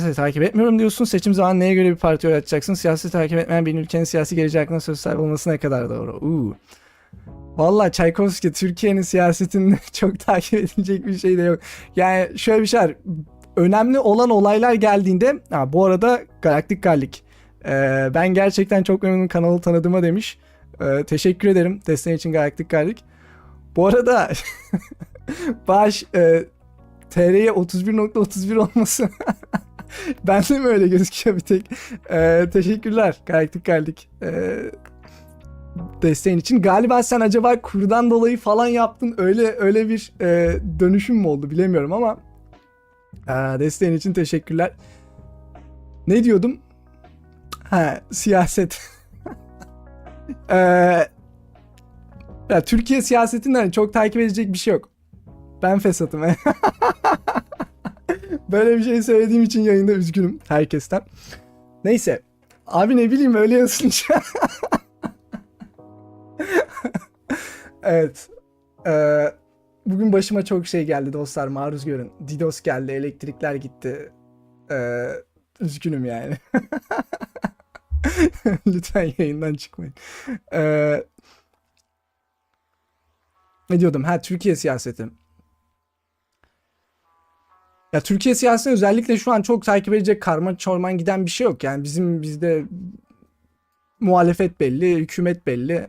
Siyaseti takip etmiyorum diyorsun. Seçim zamanı neye göre bir parti oy atacaksın? Siyaseti takip etmeyen bir ülkenin siyasi geleceği hakkında söz sahibi olması ne kadar doğru? Uuu. Valla Çaykovski Türkiye'nin siyasetinde çok takip edilecek bir şey de yok. Yani şöyle bir şey var. Önemli olan olaylar geldiğinde ha, bu arada Galaktik Gallik. Ee, ben gerçekten çok memnunum kanalı tanıdığıma demiş. Ee, teşekkür ederim desteğin için Galaktik Gallik. Bu arada Baş e, TR'ye 31.31 olması Bende mi öyle gözüküyor bir tek? Ee, teşekkürler Galaktik Gallik. Ee, desteğin için. Galiba sen acaba kurdan dolayı falan yaptın. Öyle öyle bir e, dönüşüm mü oldu bilemiyorum ama e, desteğin için teşekkürler. Ne diyordum? Ha siyaset. Ee, ya Türkiye siyasetinden çok takip edecek bir şey yok. Ben fesatım. Böyle bir şey söylediğim için yayında üzgünüm herkesten. Neyse. Abi ne bileyim öyle yazınca. evet. Ee, bugün başıma çok şey geldi dostlar maruz görün. DDoS geldi, elektrikler gitti. Ee, üzgünüm yani. Lütfen yayından çıkmayın. Ee, ne diyordum? Ha Türkiye siyaseti. Ya Türkiye siyasetinde özellikle şu an çok takip edecek karma çorman giden bir şey yok. Yani bizim bizde muhalefet belli, hükümet belli,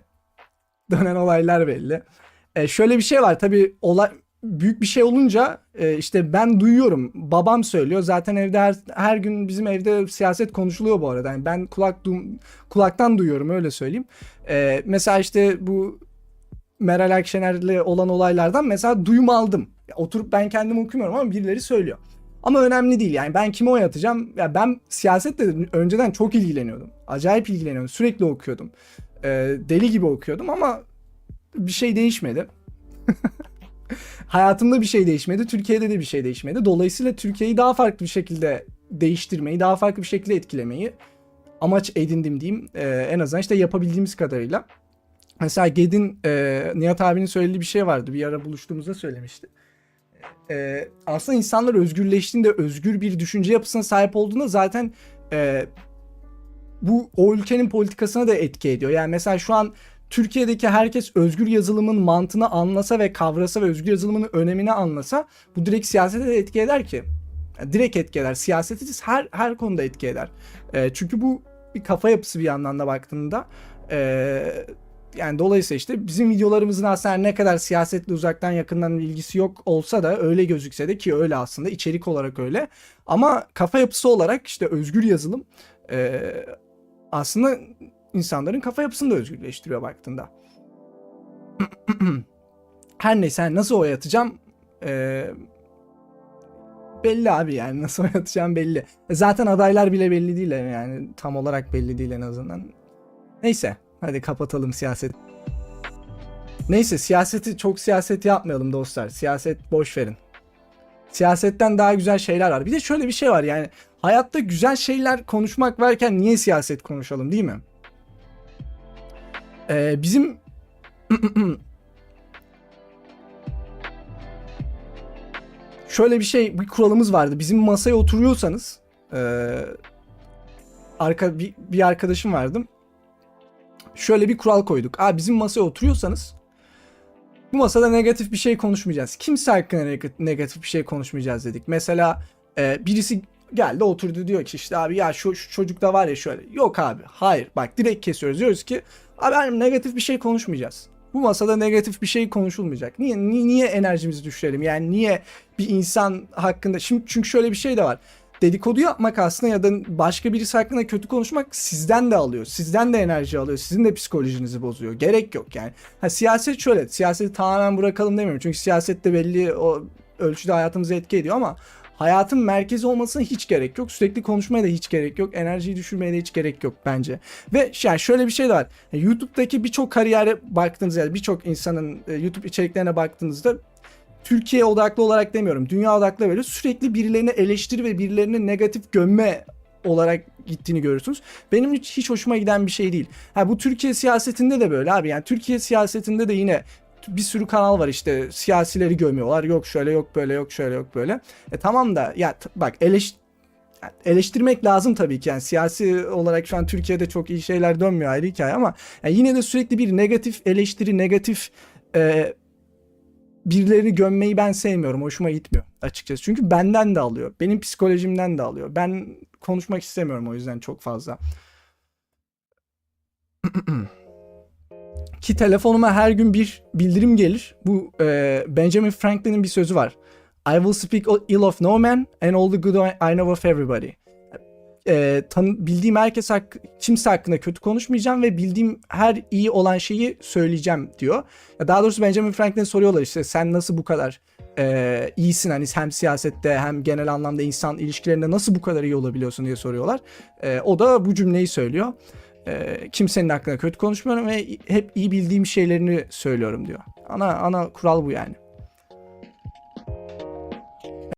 dönen olaylar belli. E, şöyle bir şey var tabii olay büyük bir şey olunca e, işte ben duyuyorum. Babam söylüyor. Zaten evde her, her gün bizim evde siyaset konuşuluyor bu arada. Yani ben kulak du- kulaktan duyuyorum öyle söyleyeyim. E, mesela işte bu Meral Akşener'le olan olaylardan mesela duyum aldım. Ya oturup ben kendim okumuyorum ama birileri söylüyor. Ama önemli değil yani ben kime oy atacağım? Ya ben siyasetle önceden çok ilgileniyordum. Acayip ilgileniyordum. Sürekli okuyordum. Ee, deli gibi okuyordum ama bir şey değişmedi. Hayatımda bir şey değişmedi. Türkiye'de de bir şey değişmedi. Dolayısıyla Türkiye'yi daha farklı bir şekilde değiştirmeyi, daha farklı bir şekilde etkilemeyi amaç edindim diyeyim. Ee, en azından işte yapabildiğimiz kadarıyla. Mesela Ged'in e, Nihat abinin söylediği bir şey vardı. Bir ara buluştuğumuzda söylemişti. E, aslında insanlar özgürleştiğinde, özgür bir düşünce yapısına sahip olduğunda zaten e, bu o ülkenin politikasına da etki ediyor. Yani mesela şu an Türkiye'deki herkes özgür yazılımın mantığını anlasa ve kavrasa ve özgür yazılımın önemini anlasa bu direkt siyasete de etki eder ki. Yani direkt etki eder. Siyaseti her her konuda etki eder. E, çünkü bu bir kafa yapısı bir yandan da baktığında. E, yani dolayısıyla işte bizim videolarımızın aslında ne kadar siyasetle uzaktan yakından ilgisi yok olsa da öyle gözükse de ki öyle aslında içerik olarak öyle. Ama kafa yapısı olarak işte özgür yazılım e, aslında insanların kafa yapısını da özgürleştiriyor baktığında. Her neyse nasıl oy atacağım e, belli abi yani nasıl oy atacağım belli. Zaten adaylar bile belli değil yani tam olarak belli değil en azından. Neyse Hadi kapatalım siyaset. Neyse siyaseti çok siyaset yapmayalım dostlar. Siyaset boş verin. Siyasetten daha güzel şeyler var. Bir de şöyle bir şey var yani hayatta güzel şeyler konuşmak varken niye siyaset konuşalım değil mi? Ee, bizim şöyle bir şey bir kuralımız vardı. Bizim masaya oturuyorsanız ee, arka bir, bir arkadaşım vardı şöyle bir kural koyduk. Abi bizim masaya oturuyorsanız bu masada negatif bir şey konuşmayacağız. Kimse hakkında negatif bir şey konuşmayacağız dedik. Mesela e, birisi geldi oturdu diyor ki işte abi ya şu, şu çocuk da var ya şöyle. Yok abi hayır bak direkt kesiyoruz diyoruz ki abi hani negatif bir şey konuşmayacağız. Bu masada negatif bir şey konuşulmayacak. Niye, niye enerjimizi düşürelim? Yani niye bir insan hakkında şimdi çünkü şöyle bir şey de var dedikodu yapmak aslında ya da başka birisi hakkında kötü konuşmak sizden de alıyor. Sizden de enerji alıyor. Sizin de psikolojinizi bozuyor. Gerek yok yani. Ha, siyaset şöyle. Siyaseti tamamen bırakalım demiyorum. Çünkü siyaset de belli o ölçüde hayatımızı etki ediyor ama hayatın merkezi olmasına hiç gerek yok. Sürekli konuşmaya da hiç gerek yok. Enerjiyi düşürmeye de hiç gerek yok bence. Ve yani şöyle bir şey de var. YouTube'daki birçok kariyere baktığınızda birçok insanın YouTube içeriklerine baktığınızda Türkiye odaklı olarak demiyorum. Dünya odaklı böyle sürekli birilerini eleştiri ve birilerini negatif gömme olarak gittiğini görürsünüz. Benim hiç, hiç hoşuma giden bir şey değil. Ha bu Türkiye siyasetinde de böyle abi. Yani Türkiye siyasetinde de yine bir sürü kanal var işte siyasileri gömüyorlar. Yok şöyle yok böyle yok şöyle yok böyle. E tamam da ya bak eleş eleştirmek lazım tabii ki. Yani siyasi olarak şu an Türkiye'de çok iyi şeyler dönmüyor ayrı hikaye ama yani yine de sürekli bir negatif eleştiri, negatif e, birilerini gömmeyi ben sevmiyorum. Hoşuma gitmiyor açıkçası. Çünkü benden de alıyor. Benim psikolojimden de alıyor. Ben konuşmak istemiyorum o yüzden çok fazla. Ki telefonuma her gün bir bildirim gelir. Bu e, Benjamin Franklin'in bir sözü var. I will speak ill of no man and all the good I know of everybody. E, tan- bildiğim herkes hak- kimse hakkında kötü konuşmayacağım ve bildiğim her iyi olan şeyi söyleyeceğim diyor. Ya daha doğrusu Benjamin Franklin'e soruyorlar işte sen nasıl bu kadar e, iyisin hani hem siyasette hem genel anlamda insan ilişkilerinde nasıl bu kadar iyi olabiliyorsun diye soruyorlar. E, o da bu cümleyi söylüyor. E, kimsenin hakkında kötü konuşmuyorum ve hep iyi bildiğim şeylerini söylüyorum diyor. Ana ana kural bu yani.